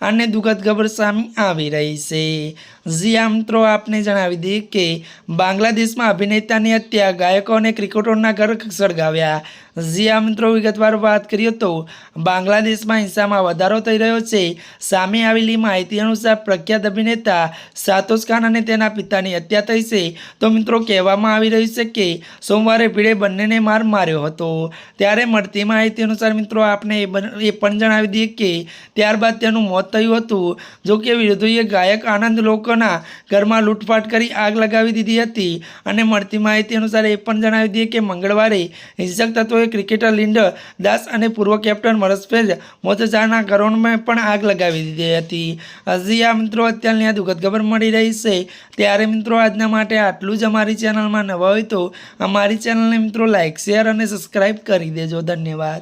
અને દુઃખદ ખબર સામે આવી રહી છે. જી મિત્રો આપને જણાવી દઈએ કે બાંગ્લાદેશમાં અભિનેતાની હત્યા, ગાયકો અને ક્રિકેટરોના ઘર સળગાવ્યા. જી મિત્રો વિગતવાર વાત કરીએ તો બાંગ્લાદેશમાં હિંસામાં વધારો થઈ રહ્યો છે. સામે આવેલી માહિતી અનુસાર પ્રખ્યાત અભિનેતા સાતોસ ખાન અને તેના પિતાની હત્યા થઈ છે. તો મિત્રો, કહેવામાં આવી રહ્યું છે કે સોમવારે ભીડે બંનેને માર માર્યો હતો. ત્યારે મળતી માહિતી અનુસાર મિત્રો, આપને એ પણ જણાવી દઈએ કે ત્યારબાદ તેનું મોત થયું હતું. જો કે વિરોધીએ ગાયક આનંદ લોકોના ઘરમાં લૂંટફાટ કરી આગ લગાવી દીધી હતી અને મળતી માહિતી અનુસાર એ પણ જણાવી દઈએ કે મંગળવારે હિંસક તત્વોએ ક્રિકેટર લિન્ડર દાસ અને પૂર્વ કેપ્ટન મરસફેજ મોતઝાના ઘરોમાં પણ આગ લગાવી દીધી હતી. હજી આ મિત્રો અત્યારની આ દુઃખદ ખબર મળી રહી છે. ત્યારે મિત્રો આજના માટે આટલું જ અમારી ચેનલમાં નવા હોય તો અમારી ચેનલને મિત્રો લાઇક શેર અને સબસ્ક્રાઈબ કરી દેજો. ધન્યવાદ.